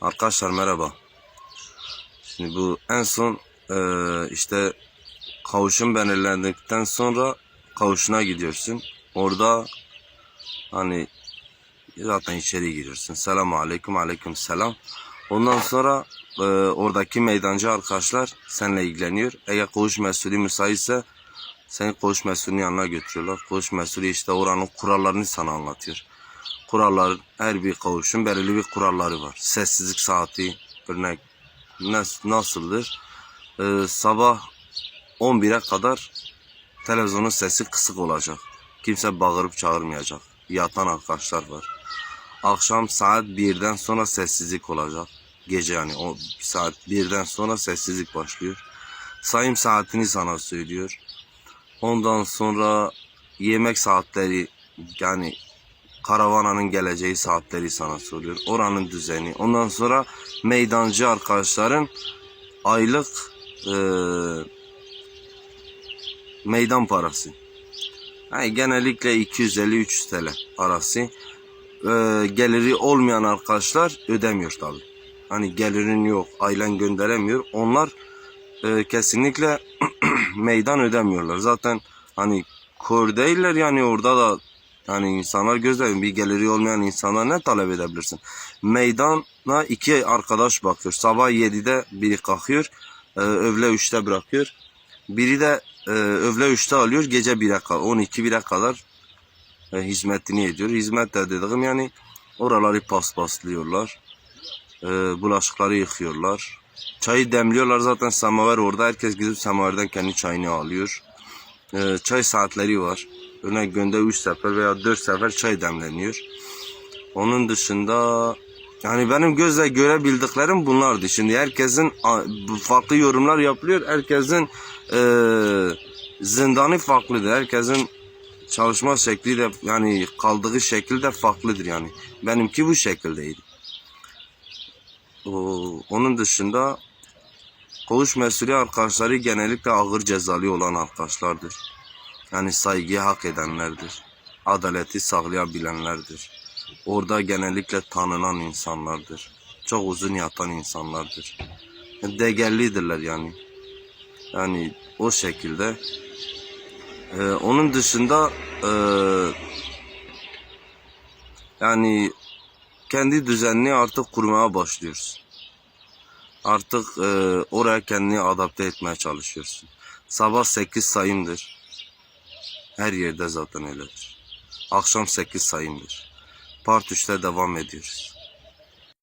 Arkadaşlar merhaba. Şimdi bu en son eee, işte kavuşum belirlendikten sonra kavuşuna gidiyorsun. Orada hani zaten içeri giriyorsun. Selamun aleyküm aleyküm selam. Ondan sonra eee, oradaki meydancı arkadaşlar seninle ilgileniyor. Eğer koğuş mesulü müsaitse seni koğuş mesulünün yanına götürüyorlar. Koğuş mesulü işte oranın kurallarını sana anlatıyor. Kurallar her bir kavuşun belirli bir kuralları var. Sessizlik saati örnek nas- nasıldır? Ee, sabah 11'e kadar televizyonun sesi kısık olacak. Kimse bağırıp çağırmayacak. Yatan arkadaşlar var. Akşam saat 1'den sonra sessizlik olacak. Gece yani o saat 1'den sonra sessizlik başlıyor. Sayım saatini sana söylüyor. Ondan sonra yemek saatleri yani karavananın geleceği saatleri sana soruyor. Oranın düzeni. Ondan sonra meydancı arkadaşların aylık eee, meydan parası. Yani genellikle 250-300 TL arası. Eee, geliri olmayan arkadaşlar ödemiyor tabi. Hani gelirin yok, ailen gönderemiyor. Onlar eee, kesinlikle meydan ödemiyorlar. Zaten hani kör değiller yani orada da yani insanlar gözlerin bir geliri olmayan insanlar ne talep edebilirsin? Meydana iki arkadaş bakıyor. Sabah 7'de biri kalkıyor. E, öğle 3'te bırakıyor. Biri de e, öğle 3'te alıyor. Gece 1'e kadar 12 1'e kadar hizmetini ediyor. Hizmet de dediğim yani oraları paspaslıyorlar. E, bulaşıkları yıkıyorlar. Çayı demliyorlar zaten semaver orada. Herkes gidip semaverden kendi çayını alıyor. Çay saatleri var. Örnek günde 3 sefer veya 4 sefer çay demleniyor. Onun dışında yani benim gözle görebildiklerim bunlardı. Şimdi herkesin farklı yorumlar yapılıyor. Herkesin e, zindanı farklıdır. Herkesin çalışma şekli de yani kaldığı şekil de farklıdır yani. Benimki bu şekildeydi. O, onun dışında koğuş mesulü arkadaşları genellikle ağır cezalı olan arkadaşlardır. Yani saygıyı hak edenlerdir. Adaleti sağlayabilenlerdir. Orada genellikle tanınan insanlardır. Çok uzun yatan insanlardır. Degellidirler yani. Yani o şekilde. Ee, onun dışında e, yani kendi düzenini artık kurmaya başlıyoruz. Artık e, oraya kendini adapte etmeye çalışıyorsun. Sabah 8 sayımdır. Her yerde zaten öyledir. Akşam 8 sayımdır. Part 3'te devam ediyoruz.